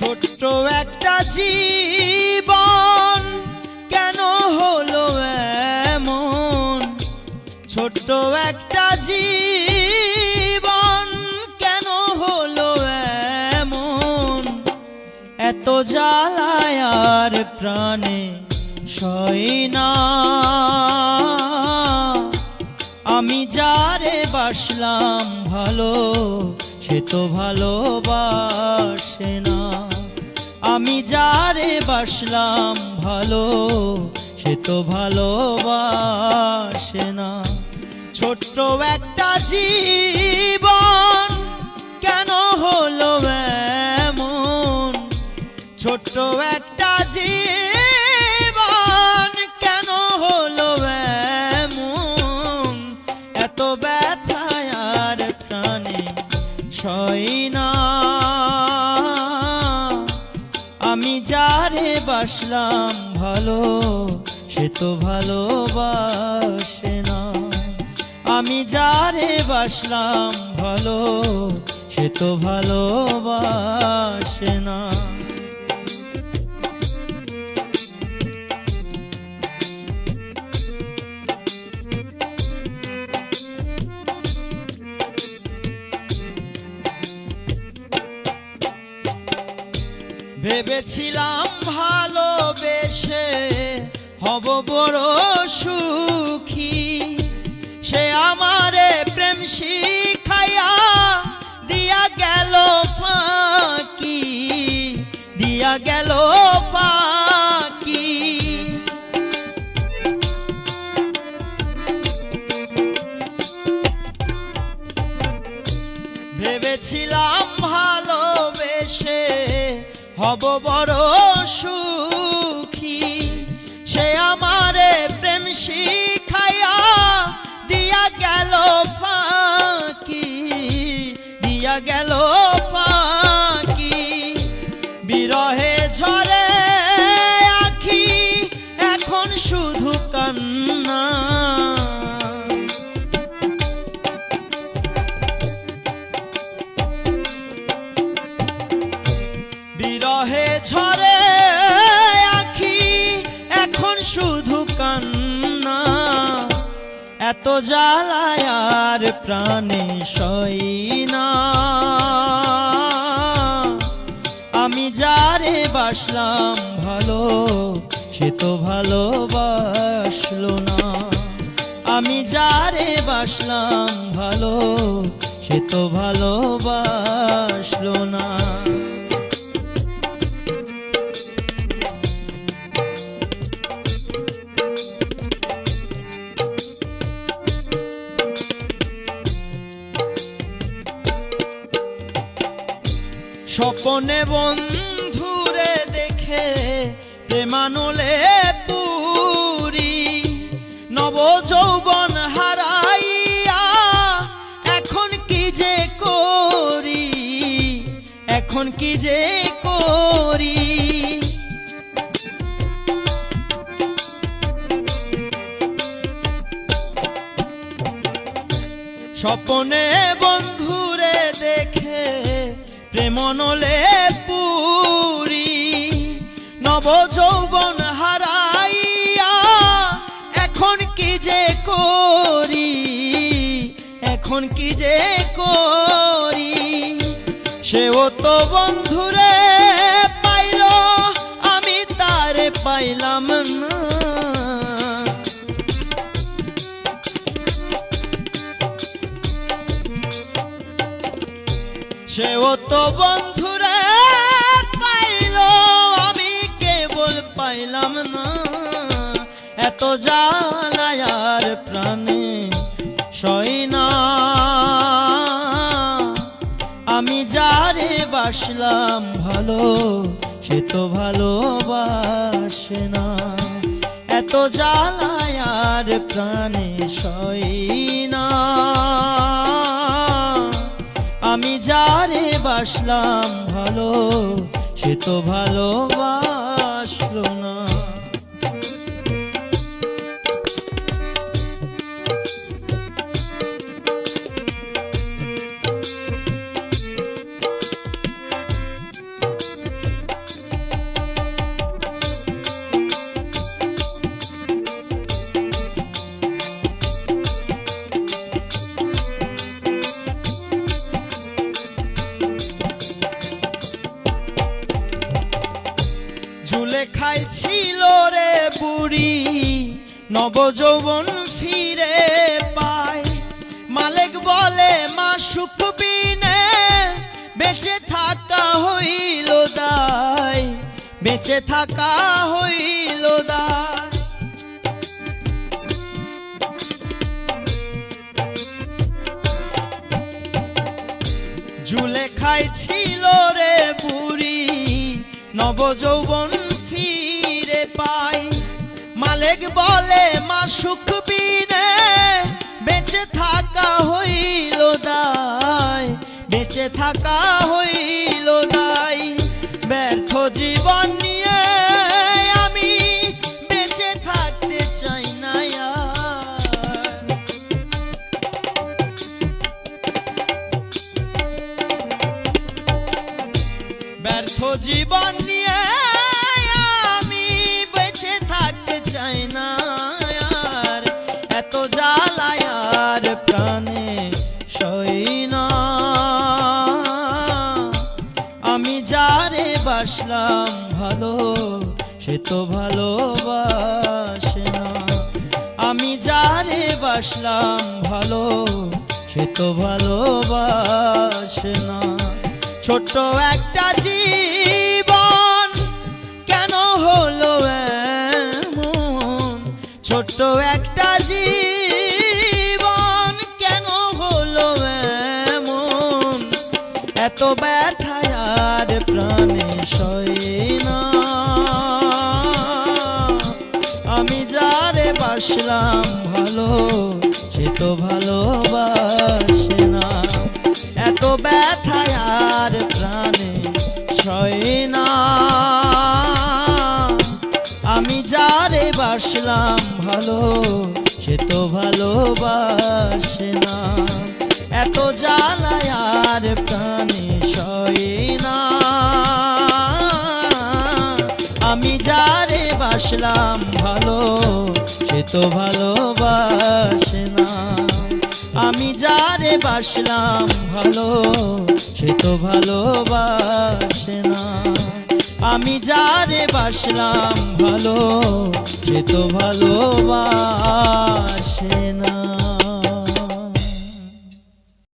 ছোট্ট একটা জীবন কেন হলো এমন? ছোট্ট একটা জীবন কেন হলো এমন? এত জ্বালায় আর প্রাণে সই না। আমি যারে বাসলাম ভালো, সে তো ভালোবাসে না। আমি যারে বাসলাম ভালো, সে তো ভালোবাসে না। ছোট্ট একটা জীবন কেন হলো এমন? ছোট্ট একটা জীবন আমি যারে বাসলাম ভালো, সে তো ভালোবাসে না। আমি যারে বাসলাম ভালো, সে তো ভালোবাসে না। ভালোবেসে হব বড় সুখী। সে আমারে প্রেম শিখাইয়া দিয়া গেল ফাঁকি, দিয়া গেল ফাঁকি। ভেবেছিলাম ভালোবেসে হব শিখাইয়া দিয়া গেল ফাঁকি, দিয়া গেল ফাঁকি। বিরহে ঝরে আখি, এখন শুধু কান্না। বিরহে ঝরে আখি, এখন শুধু এত জ্বালায় আর প্রাণে সই না। আমি যারে বাসলাম ভালো, সে তো ভালোবাসলো না। আমি যারে বাসলাম ভালো, সে তো ভালোবাসলো না। স্বপনে বন্ধুরে দেখে প্রেমানলে পুরি নব যৌবন হারাইয়া এখন কি যে করি? এখন কি যে করি? স্বপনে বন্ধুরে দেখে প্রেমনলে পুরি নব যৌবন হারাইয়া এখন কি যে করি? এখন কি যে করি? সেও তো বন্ধুরে সেও তো বন্ধুরে পাইল, আমি কেবল পাইলাম না। এত জ্বালায় আর প্রাণে সই না। আমি যারে বাসলাম ভালো, সে তো ভালোবাসে না। এত জ্বালায় আর প্রাণে সই বাসলাম ভালো সে তো ভালোবাসলো না। নবযৌবন ফিরে পায় মালিক বলে, মা, সুখ বিনে বেঁচে থাকা হইল দায়, বেঁচে থাকা হইল দায়। জুলেখাই ছিল রে বুড়ি, নবযৌবন ফিরে পাই। মালিক বলে মা সুখ বিনে বেঁচে থাকা হইল দায়, বেঁচে থাকা হইল দায়। ব্যর্থ জীবন নিয়ে আমি বেঁচে থাকতে চাই না ব্যর্থ জীবন নিয়ে আর প্রাণে সই না। আমি যারে বাসলাম ভালো, সে তো ভালোবাসে না। আমি যারে বাসলাম ভালো, সে তো ভালোবাসে না। ছোট্ট একটা জীবন কেন হলো এমন? ছোট্ট একটা ভালোবাসে না এত জ্বালায় আর প্রাণে সয়ে না আমি যারে বাসলাম ভালো, সে তো ভালোবাসে না আমি যারে বাসলাম ভালো, সে তো ভালোবাসে না আমি যারে বাসলাম ভালো সে তো ভালোবাসে না।